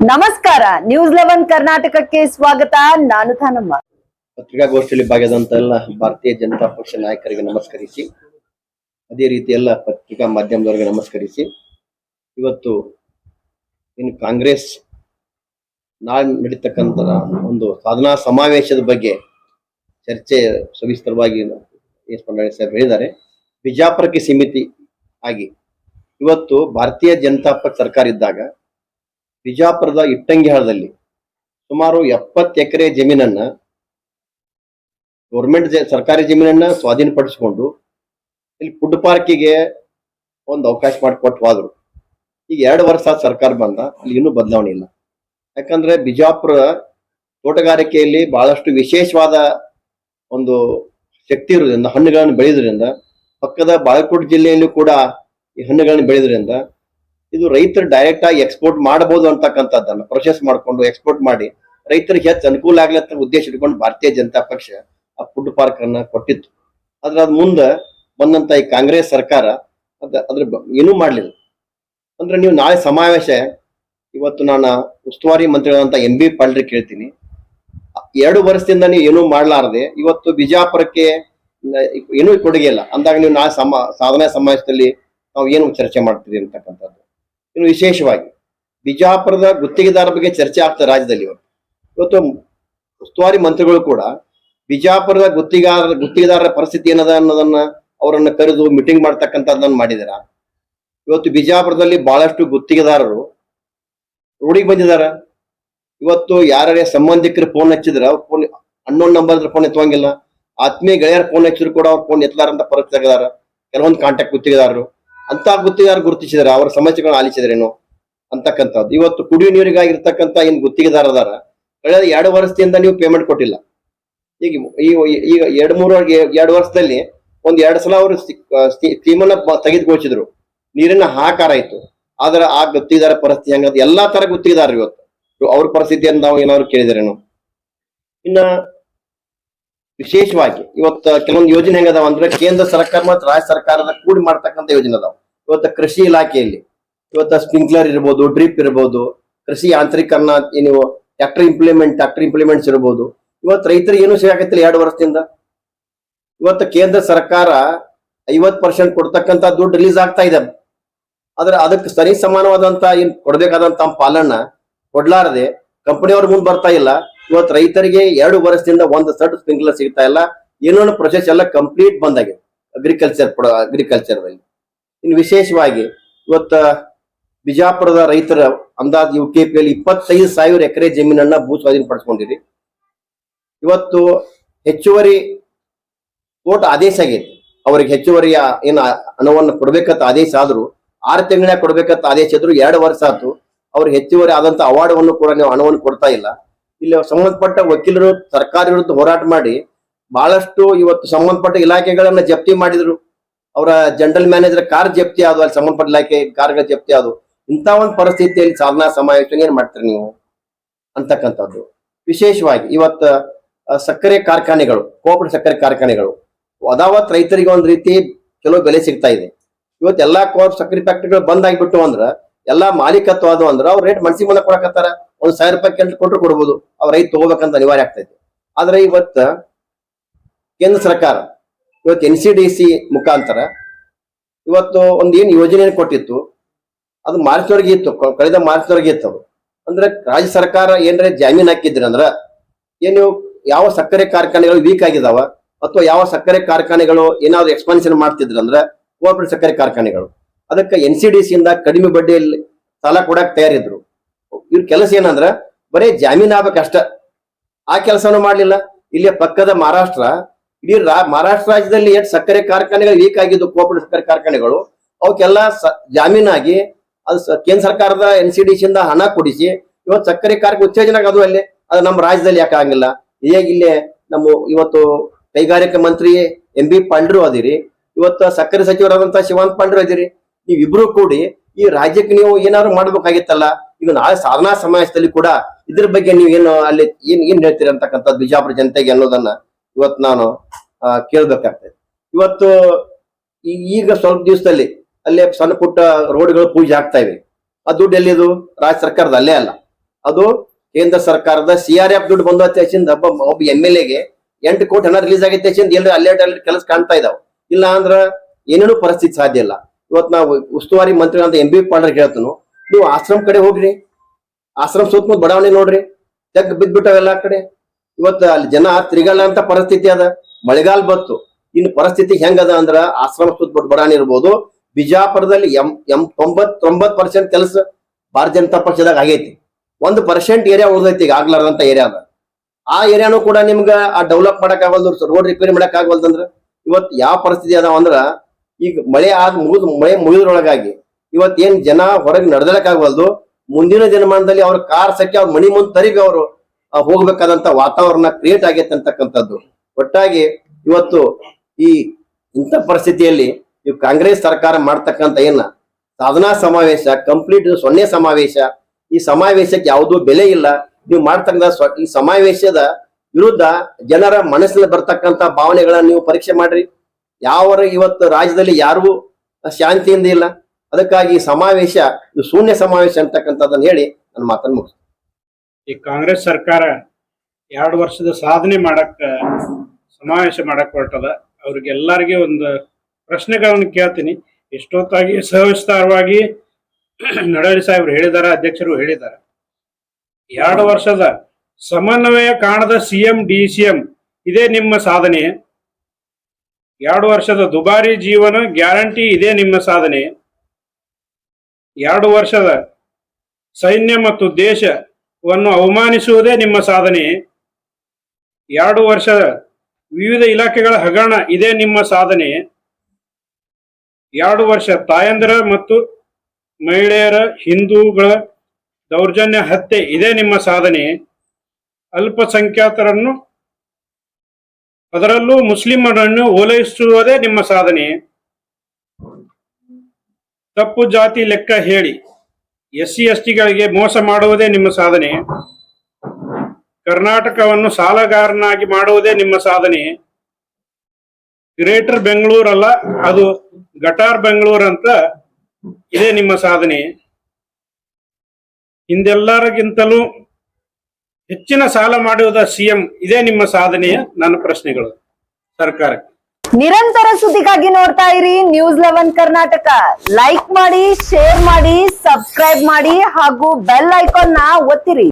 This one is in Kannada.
ನಮಸ್ಕಾರ ನ್ಯೂಸ್ ಲೆವೆನ್ ಕರ್ನಾಟಕಕ್ಕೆ ಸ್ವಾಗತ. ನಾನು ಥಾನಮ್ಮ ಪತ್ರಿಕಾಗೋಷ್ಠಿಯಲ್ಲಿ ಭಾಗದಂತ ಎಲ್ಲ ಭಾರತೀಯ ಜನತಾ ಪಕ್ಷ ನಾಯಕರಿಗೆ ನಮಸ್ಕರಿಸಿ, ಅದೇ ರೀತಿ ಎಲ್ಲ ಪತ್ರಿಕಾ ಮಾಧ್ಯಮದವರಿಗೆ ನಮಸ್ಕರಿಸಿ, ಇವತ್ತು ಇನ್ನು ಕಾಂಗ್ರೆಸ್ ನಾಳೆ ನಡೀತಕ್ಕಂಥ ಒಂದು ಸಾಧನಾ ಸಮಾವೇಶದ ಬಗ್ಗೆ ಚರ್ಚೆ ಸವಿಸ್ತರವಾಗಿ ಸಾಹೇಬ್ ಹೇಳಿದ್ದಾರೆ. ಬಿಜಾಪುರಕ್ಕೆ ಸೀಮಿತಿ ಆಗಿ, ಇವತ್ತು ಭಾರತೀಯ ಜನತಾ ಪಕ್ಷ ಸರ್ಕಾರ ಇದ್ದಾಗ ಬಿಜಾಪುರದ ಇಟ್ಟಂಗಿಹಾಳದಲ್ಲಿ ಸುಮಾರು ಎಪ್ಪತ್ತು ಎಕರೆ ಜಮೀನನ್ನ ಗೌರ್ಮೆಂಟ್ ಸರ್ಕಾರಿ ಜಮೀನನ್ನ ಸ್ವಾಧೀನಪಡಿಸಿಕೊಂಡು ಇಲ್ಲಿ ಫುಡ್ ಪಾರ್ಕಿಗೆ ಒಂದು ಅವಕಾಶ ಮಾಡಿಕೊಟ್ಟು ಹೋದ್ರು ಈಗ ಎರಡು ವರ್ಷ ಸರ್ಕಾರ ಬಂದ, ಅಲ್ಲಿ ಇನ್ನೂ ಬದಲಾವಣೆ ಇಲ್ಲ. ಯಾಕಂದ್ರೆ ಬಿಜಾಪುರ ತೋಟಗಾರಿಕೆಯಲ್ಲಿ ಬಹಳಷ್ಟು ವಿಶೇಷವಾದ ಒಂದು ಶಕ್ತಿ ಇರೋದ್ರಿಂದ ಹಣ್ಣುಗಳನ್ನು ಬೆಳೆಯೋದ್ರಿಂದ ಪಕ್ಕದ ಬಾಗಲಕೋಟೆ ಜಿಲ್ಲೆಯಲ್ಲೂ ಕೂಡ ಈ ಹಣ್ಣುಗಳನ್ನು ಬೆಳೆಯೋದ್ರಿಂದ ಇದು ರೈತರು ಡೈರೆಕ್ಟ್ ಆಗಿ ಎಕ್ಸ್ಪೋರ್ಟ್ ಮಾಡಬಹುದು ಅಂತಕ್ಕಂಥದ್ದನ್ನ ಪ್ರೊಸೆಸ್ ಮಾಡಿಕೊಂಡು ಎಕ್ಸ್ಪೋರ್ಟ್ ಮಾಡಿ ರೈತರಿಗೆ ಹೆಚ್ಚು ಅನುಕೂಲ ಆಗಲಿ ಅಂತ ಉದ್ದೇಶ ಇಟ್ಕೊಂಡು ಭಾರತೀಯ ಜನತಾ ಪಕ್ಷ ಆ ಫುಡ್ ಪಾರ್ಕ್ ಅನ್ನ ಕೊಟ್ಟಿತ್ತು. ಆದ್ರೆ ಅದ್ ಮುಂದೆ ಬಂದಂತ ಈ ಕಾಂಗ್ರೆಸ್ ಸರ್ಕಾರ ಅದ ಅದ್ರ ಏನೂ ಮಾಡಲಿಲ್ಲ. ಅಂದ್ರೆ ನೀವು ನಾಳೆ ಸಮಾವೇಶ, ಇವತ್ತು ನಾನು ಉಸ್ತುವಾರಿ ಮಂತ್ರಿಗಳಂತ ಎಂ ಬಿ ಪಾಲ್ರಿ ಕೇಳ್ತೀನಿ. ಎರಡು ವರ್ಷದಿಂದ ನೀವು ಏನೂ ಮಾಡ್ಲಾರದೆ, ಇವತ್ತು ಬಿಜಾಪುರಕ್ಕೆ ಏನೂ ಕೊಡುಗೆ ಇಲ್ಲ. ಅಂದಾಗ ನೀವು ನಾಳೆ ಸಮ ಸಾಧನೆ ಸಮಾವೇಶದಲ್ಲಿ ನಾವು ಏನು ಚರ್ಚೆ ಮಾಡ್ತೀವಿ ಅಂತಕ್ಕಂಥದ್ದು. ಇನ್ನು ವಿಶೇಷವಾಗಿ ಬಿಜಾಪುರದ ಗುತ್ತಿಗೆದಾರ ಬಗ್ಗೆ ಚರ್ಚೆ ಆಗ್ತದೆ ರಾಜ್ಯದಲ್ಲಿ ಇವತ್ತು ಇವತ್ತು ಉಸ್ತುವಾರಿ ಮಂತ್ರಿಗಳು ಕೂಡ ಬಿಜಾಪುರದ ಗುತ್ತಿಗಾರ, ಗುತ್ತಿಗೆದಾರರ ಪರಿಸ್ಥಿತಿ ಏನದ ಅನ್ನೋದನ್ನ ಅವರನ್ನು ಕರೆದು ಮೀಟಿಂಗ್ ಮಾಡ್ತಕ್ಕಂಥದ್ದನ್ನು ಮಾಡಿದಾರ. ಇವತ್ತು ಬಿಜಾಪುರದಲ್ಲಿ ಬಹಳಷ್ಟು ಗುತ್ತಿಗೆದಾರರು ರೋಡಿಗೆ ಬಂದಿದಾರ. ಇವತ್ತು ಯಾರ್ಯಾರ ಸಂಬಂಧಿಕರು ಫೋನ್ ಹಚ್ಚಿದ್ರ ಫೋನ್ ಅನ್ನೋನ್ ನಂಬರ್ ಫೋನ್ ಎತ್ತುವಂಗಿಲ್ಲ ಆತ್ಮೀಯ ಗೆಳೆಯರ ಫೋನ್ ಹಚ್ಚಿದ್ರು ಕೂಡ ಅವ್ರ ಫೋನ್ ಎತ್ತಲಾರಂತ ಪರಿಸ್ಥಿತಿ ಆಗಿದಾರ ಕೆಲವೊಂದು ಕಾಂಟ್ಯಾಕ್ಟ್ ಗುತ್ತಿಗೆದಾರರು. ಅಂತ ಗುತ್ತಿಗೆದಾರ ಗುರುತಿಸಿದಾರೆ, ಅವರ ಸಮಸ್ಯೆಗಳನ್ನ ಆಲಿಸಿದ್ರೇನು? ಅಂತಕ್ಕಂಥದ್ದು. ಇವತ್ತು ಕುಡಿಯುವ ನೀರಿಗಾಗಿರ್ತಕ್ಕಂಥ ಏನ್ ಗುತ್ತಿಗೆದಾರ ಅದಾರ? ಕಳೆದ ಎರಡು ವರ್ಷದಿಂದ ನೀವು ಪೇಮೆಂಟ್ ಕೊಟ್ಟಿಲ್ಲ. ಈಗ ಈಗ ಎರಡು ಮೂರು ಎರಡು ವರ್ಷದಲ್ಲಿ ಒಂದ್ ಎರಡು ಸಲ ಅವರು ಸ್ಕೀಮನ್ನ ತೆಗೆದುಕೊಳ್ಸಿದ್ರು ನೀರಿನ ಹಾಕಾರ ಆಯ್ತು. ಆದ್ರೆ ಆ ಗುತ್ತಿಗೆದಾರ ಪರಿಸ್ಥಿತಿ ಹೆಂಗದ ಎಲ್ಲಾ ತರ ಗುತ್ತಿಗೆದಾರ ಇವತ್ತು. ಅವ್ರ ಪರಿಸ್ಥಿತಿಯನ್ನು ನಾವು ಏನಾದ್ರು ಕೇಳಿದ್ರೇನು? ಇನ್ನ ವಿಶೇಷವಾಗಿ ಇವತ್ತು ಕೆಲವೊಂದು ಯೋಜನೆ ಹೆಂಗದಾವ ಅಂದ್ರೆ ಕೇಂದ್ರ ಸರ್ಕಾರ ಮತ್ತು ರಾಜ್ಯ ಸರ್ಕಾರದ ಕೂಡಿ ಮಾಡ್ತಕ್ಕಂಥ ಯೋಜನೆ ಅದಾವ. ಇವತ್ತು ಕೃಷಿ ಇಲಾಖೆಯಲ್ಲಿ, ಇವತ್ತು ಸ್ಪ್ರಿಂಕ್ಲರ್ ಇರ್ಬೋದು, ಡ್ರಿಪ್ ಇರ್ಬೋದು, ಕೃಷಿ ಯಾಂತ್ರೀಕರಣ ಏನು ಟ್ರಾಕ್ಟರ್ ಇಂಪ್ಲಿಮೆಂಟ್ ಟ್ರಾಕ್ಟರ್ ಇಂಪ್ಲಿಮೆಂಟ್ಸ್ ಇರ್ಬೋದು. ಇವತ್ತು ರೈತರಿಗೆ ಏನು ಸಿಗಾಕತ್ತಿಲ್ಲ ಎರಡು ವರ್ಷದಿಂದ. ಇವತ್ತು ಕೇಂದ್ರ ಸರ್ಕಾರ ಐವತ್ ಪರ್ಸೆಂಟ್ ಕೊಡ್ತಕ್ಕಂಥ ದುಡ್ಡು ರಿಲೀಸ್ ಆಗ್ತಾ ಇದೆ. ಆದ್ರೆ ಅದಕ್ಕೆ ಸರಿ ಸಮಾನವಾದಂತ ಏನ್ ಕೊಡಬೇಕಾದಂತ ಪಾಲನ್ನ ಕೊಡ್ಲಾರದೆ ಕಂಪನಿಯವ್ರ ಮುಂದೆ ಬರ್ತಾ ಇಲ್ಲ. ಇವತ್ತು ರೈತರಿಗೆ ಎರಡು ವರ್ಷದಿಂದ ಒಂದು ಸಟ್ ಸ್ಪ್ರಿಂಕ್ಲರ್ ಸಿಗ್ತಾ ಇಲ್ಲ. ಏನೋ ಪ್ರೊಸೆಸ್ ಎಲ್ಲ ಕಂಪ್ಲೀಟ್ ಬಂದಾಗಿದೆ ಅಗ್ರಿಕಲ್ಚರ್ ಅಗ್ರಿಕಲ್ಚರ್ದಲ್ಲಿ ಇನ್ನು ವಿಶೇಷವಾಗಿ ಇವತ್ತ ಬಿಜಾಪುರದ ರೈತರ ಅಂದಾಜು ಯು ಕೆ ಪಿಯಲ್ಲಿ ಇಪ್ಪತ್ತೈದು ಸಾವಿರ ಎಕರೆ ಜಮೀನನ್ನ ಭೂ ಸ್ವಾಧೀನಪಡಿಸ್ಕೊಂಡಿರಿ ಇವತ್ತು ಹೆಚ್ಚುವರಿ ಕೋರ್ಟ್ ಆದೇಶ ಆಗೈತಿ. ಅವ್ರಿಗೆ ಹೆಚ್ಚುವರಿಯ ಏನು ಹಣವನ್ನು ಕೊಡಬೇಕಂತ ಆದೇಶ ಆದ್ರು, ಆರು ತಿಂಗಳ ಕೊಡ್ಬೇಕಂತ ಆದೇಶ ಇದ್ರು ಎರಡು ವರ್ಷ ಆಯ್ತು. ಅವ್ರಿಗೆ ಹೆಚ್ಚುವರಿ ಆದಂತ ಅವಾರ್ಡವನ್ನು ಕೂಡ ನೀವು ಹಣವನ್ನು ಕೊಡ್ತಾ ಇಲ್ಲ. ಇಲ್ಲಿ ಸಂಬಂಧಪಟ್ಟ ವಕೀಲರು, ಸರ್ಕಾರ ವಿರುದ್ಧ ಹೋರಾಟ ಮಾಡಿ ಬಹಳಷ್ಟು ಇವತ್ತು ಸಂಬಂಧಪಟ್ಟ ಇಲಾಖೆಗಳನ್ನ ಜಪ್ತಿ ಮಾಡಿದ್ರು. ಅವರ ಜನರಲ್ ಮ್ಯಾನೇಜರ್ ಕಾರ್ ಜಪ್ತಿ ಆದವು, ಅಲ್ಲಿ ಸಂಬಂಧಪಟ್ಟ ಇಲಾಖೆ ಕಾರ್ಗಳ ಜಪ್ತಿ ಆದವು. ಇಂಥ ಒಂದು ಪರಿಸ್ಥಿತಿಯಲ್ಲಿ ಸಾಧನಾ ಸಮಾವೇಶ ಏನ್ ಮಾಡ್ತೀರಿ ನೀವು? ಅಂತಕ್ಕಂಥದ್ದು. ವಿಶೇಷವಾಗಿ ಇವತ್ತ ಸಕ್ಕರೆ ಕಾರ್ಖಾನೆಗಳು ಕೋಪಡ ಸಕ್ಕರೆ ಕಾರ್ಖಾನೆಗಳು, ಅದಾವತ್ ರೈತರಿಗೆ ಒಂದ್ ರೀತಿ ಕೆಲವು ಬೆಲೆ ಸಿಗ್ತಾ ಇದೆ. ಇವತ್ತು ಎಲ್ಲಾ ಕೋಪ್ ಸಕ್ಕರೆ ಫ್ಯಾಕ್ಟರಿಗಳು ಬಂದ್ ಆಗಿಬಿಟ್ಟು ಅಂದ್ರ, ಎಲ್ಲಾ ಮಾಲೀಕತ್ವ ಅದು ಅಂದ್ರೆ, ಅವ್ರ ರೇಟ್ ಮನ್ಸಿ ಮೂಲಕ ಕೊಡಕತ್ತಾರ. ಒಂದ್ ಸಾವಿರ ರೂಪಾಯಿ ಕೆಂಟ್ ಕೊಟ್ಟರು ಕೊಡ್ಬೋದು. ಅವ್ರ ರೈತ ತಗೋಬೇಕಂತ ಅನಿವಾರ್ಯ ಆಗ್ತೈತಿ ಆದ್ರೆ ಇವತ್ತ ಕೇಂದ್ರ ಸರ್ಕಾರ ಇವತ್ತು ಎನ್ ಸಿ ಡಿ ಸಿ ಮುಖಾಂತರ ಇವತ್ತು ಒಂದು ಏನು ಯೋಜನೆ ಕೊಟ್ಟಿತ್ತು, ಅದು ಮಾರ್ಚ್ವರೆಗೆ ಇತ್ತು ಕಳೆದ ಮಾರ್ಚ್ವರೆಗೆ ಇತ್ತು ಅದು. ಅಂದ್ರೆ ರಾಜ್ಯ ಸರ್ಕಾರ ಏನ್ರೆ ಜಾಮೀನು ಹಾಕಿದ್ರಿ ಅಂದ್ರ ಏನು ಯಾವ ಸಕ್ಕರೆ ಕಾರ್ಖಾನೆಗಳು ವೀಕ್ ಆಗಿದಾವ, ಅಥವಾ ಯಾವ ಸಕ್ಕರೆ ಕಾರ್ಖಾನೆಗಳು ಏನಾದ್ರು ಎಕ್ಸ್ಪಾನ್ಷನ್ ಮಾಡ್ತಿದ್ರು ಅಂದ್ರೆ ಕೋಆಪರೇಟಿವ್ ಸಕ್ಕರೆ ಕಾರ್ಖಾನೆಗಳು. ಅದಕ್ಕೆ ಎನ್ ಸಿ ಡಿ ಸಿಯಿಂದ ಕಡಿಮೆ ಬಡ್ಡಿಯಲ್ಲಿ ಸಾಲ ಕೊಡಕ್ ತಯಾರಿದ್ರು. ಇವ್ರ ಕೆಲಸ ಏನಂದ್ರ ಬರೀ ಜಾಮೀನು ಆಗ್ಬೇಕಷ್ಟ. ಆ ಕೆಲಸನೂ ಮಾಡಲಿಲ್ಲ. ಇಲ್ಲಿ ಪಕ್ಕದ ಮಹಾರಾಷ್ಟ್ರ ಇಡೀ ರಾ, ಮಹಾರಾಷ್ಟ್ರ ರಾಜ್ಯದಲ್ಲಿ ಎಷ್ಟು ಸಕ್ಕರೆ ಕಾರ್ಖಾನೆಗಳು ಲೀಕ್ ಆಗಿದ್ದು ಕೋಆಪರೇಟಿವ್ ಸಕ್ಕರೆ ಕಾರ್ಖಾನೆಗಳು, ಅವಕ್ಕೆಲ್ಲ ಸ- ಜಾಮೀನಾಗಿ ಅದು ಕೇಂದ್ರ ಸರ್ಕಾರದ ಎನ್ ಸಿ ಡಿ ಸಿಯಿಂದ ಹಣ ಕೊಡಿಸಿ, ಇವತ್ತು ಸಕ್ಕರೆ ಕಾರ್ಖಾನೆ ಉತ್ತೇಜನ ಅದು ಅಲ್ಲಿ, ಅದು ನಮ್ಮ ರಾಜ್ಯದಲ್ಲಿ ಯಾಕೆ ಆಗಿಲ್ಲ ಈಗ ಇಲ್ಲಿ ನಮ್ಮ ಇವತ್ತು ಕೈಗಾರಿಕಾ ಮಂತ್ರಿ ಎಂ ಬಿ ಪಾಂಡ್ರು ಅದಿರಿ, ಇವತ್ತು ಸಕ್ಕರೆ ಸಚಿವರಾದಂತಹ ಶಿವಾಂತ್ ಪಾಂಡ್ರು ಅದಿರಿ, ನೀವಿಬ್ರು ಕೂಡಿ ಈ ರಾಜ್ಯಕ್ಕೆ ನೀವು ಏನಾದ್ರು ಮಾಡ್ಬೇಕಾಗಿತ್ತಲ್ಲ, ಇದು ನಾಳೆ ಸಾಧನಾ ಸಮಾವೇಶದಲ್ಲಿ ಕೂಡ ಇದ್ರ ಬಗ್ಗೆ ನೀವು ಏನು ಅಲ್ಲಿ ಏನ್ ಏನ್ ಹೇಳ್ತೀರಿ ಅಂತಕ್ಕಂಥದ್ದು ಬಿಜಾಪುರ ಜನತೆಗೆ ಅನ್ನೋದನ್ನ? ಇವತ್ತು ನಾನು ಕೇಳಬೇಕಾಗ್ತದೆ. ಇವತ್ತು ಈಗ ಸ್ವಲ್ಪ ದಿವಸದಲ್ಲಿ ಅಲ್ಲೇ ಸಣ್ಣ ಪುಟ್ಟ ರೋಡ್ಗಳು ಪೂಜೆ ಆಗ್ತಾ ಇವೆ. ಆ ದುಡ್ಡು ಎಲ್ಲಿದು ರಾಜ್ಯ ಸರ್ಕಾರದ ಅಲ್ಲೇ ಅಲ್ಲ. ಅದು ಕೇಂದ್ರ ಸರ್ಕಾರದ ಸಿ ಆರ್ ಎಫ್ ದುಡ್ಡು ಬಂದು ಹೆಚ್ಚಿಂದ ಒಬ್ಬ ಒಬ್ಬ ಎಂ ಎಲ್ ಎಗೆ ಎಂಟು ಕೋಟಿ ಹಣ ರಿಲೀಸ್ ಆಗೈತೆ ಹೆಚ್ಚಿಂದ ಎಲ್ಲ ಅಲ್ಲೇ ಅಲ್ಲಿ ಕೆಲಸ ಕಾಣ್ತಾ ಇದಾವೆ. ಇಲ್ಲ ಅಂದ್ರ ಏನೇನು ಪರಿಸ್ಥಿತಿ ಸಾಧ್ಯ ಇಲ್ಲ. ಇವತ್ತು ನಾವು ಉಸ್ತುವಾರಿ ಮಂತ್ರಿ ಅಂತ ಎಂ ಬಿ ಪಾಂಡ್ರ ಹೇಳ್ತನು ನೀವು ಆಶ್ರಮ ಕಡೆ ಹೋಗ್ರಿ. ಆಶ್ರಮ ಸುತ್ತಮುತ್ತ ಬಡಾವಣೆ ನೋಡ್ರಿ. ಜಗ್ ಬಿದ್ದ್ಬಿಟ್ಟವೆಲ್ಲ ಆ ಕಡೆ. ಇವತ್ತು ಅಲ್ಲಿ ಜನ ತಿರುಗಲ್ಲ ಅಂತ ಪರಿಸ್ಥಿತಿ ಅದ. ಮಳೆಗಾಲ ಬತ್ತು ಇನ್ನು ಪರಿಸ್ಥಿತಿ ಹೆಂಗದ ಅಂದ್ರ ಆಶ್ರಮ ಸುತ್ತ ಬಡಾನಿ ಇರ್ಬೋದು ಬಿಜಾಪುರದಲ್ಲಿ ಎಂ ಎಂ ತೊಂಬತ್ ತೊಂಬತ್ ಪರ್ಸೆಂಟ್ ಕೆಲಸ ಭಾರತೀಯ ಜನತಾ ಪಕ್ಷದಾಗ ಆಗೈತಿ. ಒಂದು ಪರ್ಸೆಂಟ್ ಏರಿಯಾ ಉಳಿದೈತಿ ಈಗ ಆಗ್ಲಾರ್ದಂತ ಏರಿಯಾ ಅದ. ಆ ಏರಿಯಾನು ಕೂಡ ನಿಮ್ಗ ಆ ಡೆವಲಪ್ ಮಾಡಕ್ ಆಗಲ್ದು ರೋಡ್ ರಿಪೇರಿ ಮಾಡಕ್ ಆಗವಲ್ದಂದ್ರ ಇವತ್ ಯಾವ ಪರಿಸ್ಥಿತಿ ಅದಾವ ಅಂದ್ರ ಈಗ ಮಳೆ ಆದ ಮುಗಿದ್, ಮಳೆ ಮುಗಿದ್ರೊಳಗಾಗಿ ಇವತ್ ಏನ್ ಜನ ಹೊರಗೆ ನಡ್ದಲಕ್ ಆಗವಲ್ದು ಮುಂದಿನ ದಿನಮಾನದಲ್ಲಿ ಅವ್ರ ಕಾರ್ ಸಕ್ಕಿ ಅವ್ರ ಮನಿ ಮುಂದ್ ತರಿಬಿ ಅವರು ಹೋಗ್ಬೇಕಾದಂತ ವಾತಾವರಣ ಕ್ರಿಯೇಟ್ ಆಗೈತೆ ಅಂತಕ್ಕಂಥದ್ದು. ಒಟ್ಟಾಗಿ ಇವತ್ತು ಈ ಇಂಥ ಪರಿಸ್ಥಿತಿಯಲ್ಲಿ ಈ ಕಾಂಗ್ರೆಸ್ ಸರ್ಕಾರ ಮಾಡ್ತಕ್ಕಂತ ಏನ ಸಾಧನಾ ಸಮಾವೇಶ ಕಂಪ್ಲೀಟ್ ಸೊನ್ನೆ ಸಮಾವೇಶ, ಈ ಸಮಾವೇಶಕ್ಕೆ ಯಾವುದೂ ಬೆಲೆ ಇಲ್ಲ. ನೀವು ಮಾಡ್ತಕ್ಕಂಥ ಈ ಸಮಾವೇಶದ ವಿರುದ್ಧ ಜನರ ಮನಸ್ಸಿನಲ್ಲಿ ಬರ್ತಕ್ಕಂಥ ಭಾವನೆಗಳನ್ನ ನೀವು ಪರೀಕ್ಷೆ ಮಾಡ್ರಿ. ಯಾವ ಇವತ್ತು ರಾಜ್ಯದಲ್ಲಿ ಯಾರಿಗೂ ಶಾಂತಿಯಿಂದ ಇಲ್ಲ. ಅದಕ್ಕಾಗಿ ಈ ಸಮಾವೇಶ ಇದು ಶೂನ್ಯ ಸಮಾವೇಶ ಅಂತಕ್ಕಂಥದ್ದನ್ನು ಹೇಳಿ ನನ್ನ ಮಾತನ್ನು ಮುಗಿಸ್ತೇನೆ. ಈ ಕಾಂಗ್ರೆಸ್ ಸರ್ಕಾರ ಎರಡು ವರ್ಷದ ಸಾಧನೆ ಮಾಡಕ್ಕ ಸಮಾವೇಶ ಮಾಡಕ್ ಹೊರಟದ. ಅವ್ರಿಗೆಲ್ಲರಿಗೆ ಒಂದು ಪ್ರಶ್ನೆಗಳನ್ನು ಕೇಳ್ತೀನಿ. ಎಷ್ಟೊತ್ತಾಗಿ ಸವಿಸ್ತಾರವಾಗಿ ನಡವಳಿ ಸಾಹೇಬ್ರು ಹೇಳಿದಾರ, ಅಧ್ಯಕ್ಷರು ಹೇಳಿದಾರ. ಎರಡು ವರ್ಷದ ಸಮನ್ವಯ ಕಾಣದ ಸಿಎಂ ಡಿ ಸಿ ಎಂ ಇದೇ ನಿಮ್ಮ ಸಾಧನೆ. ಎರಡು ವರ್ಷದ ದುಬಾರಿ ಜೀವನ ಗ್ಯಾರಂಟಿ ಇದೇ ನಿಮ್ಮ ಸಾಧನೆ. ಎರಡು ವರ್ಷದ ಸೈನ್ಯ ಮತ್ತು ದೇಶವನ್ನು ಅವಮಾನಿಸುವುದೇ ನಿಮ್ಮ ಸಾಧನೆ. ಎರಡು ವರ್ಷ ವಿವಿಧ ಇಲಾಖೆಗಳ ಹಗರಣ ಇದೇ ನಿಮ್ಮ ಸಾಧನೆ. ಎರಡು ವರ್ಷ ತಾಯಂದಿರ ಮತ್ತು ಮಹಿಳೆಯರ ಹಿಂದೂಗಳ ದೌರ್ಜನ್ಯ ಹತ್ಯೆ ಇದೇ ನಿಮ್ಮ ಸಾಧನೆ. ಅಲ್ಪಸಂಖ್ಯಾತರನ್ನು ಅದರಲ್ಲೂ ಮುಸ್ಲಿಮರನ್ನು ಓಲೈಸುವುದೇ ನಿಮ್ಮ ಸಾಧನೆ. ತಪ್ಪು ಜಾತಿ ಲೆಕ್ಕ ಹೇಳಿ. ಎಸ್ ಸಿ ಎಸ್ ಟಿಗಳಿಗೆ ಮೋಸ ಮಾಡುವುದೇ ನಿಮ್ಮ ಸಾಧನೆ. ಕರ್ನಾಟಕವನ್ನು ಸಾಲಗಾರನಾಗಿ ಮಾಡುವುದೇ ನಿಮ್ಮ ಸಾಧನೆ. ಗ್ರೇಟರ್ ಬೆಂಗಳೂರಲ್ಲ, ಅದು ಗಟಾರ್ ಬೆಂಗಳೂರು ಅಂತ ಇದೇ ನಿಮ್ಮ ಸಾಧನೆ. ಹಿಂದೆಲ್ಲರಿಗಿಂತಲೂ ಹೆಚ್ಚಿನ ಸಾಲ ಮಾಡುವುದ ಸಿಎಂ ಇದೇ ನಿಮ್ಮ ಸಾಧನೆಯ ನನ್ನ ಪ್ರಶ್ನೆಗಳು ಸರ್ಕಾರಕ್ಕೆ. ನಿರಂತರ ಸುದ್ದಿಗಾಗಿ ನೋಡ್ತಾ ಇರಿ ನ್ಯೂಸ್ ಲೆವೆನ್ ಕರ್ನಾಟಕ ಲೈಕ್ ಮಾಡಿ ಶೇರ್ ಮಾಡಿ ಸಬ್ಸ್ಕ್ರೈಬ್ ಮಾಡಿ ಹಾಗೂ ಬೆಲ್ ಐಕಾನ್ನ ಒತ್ತಿರಿ.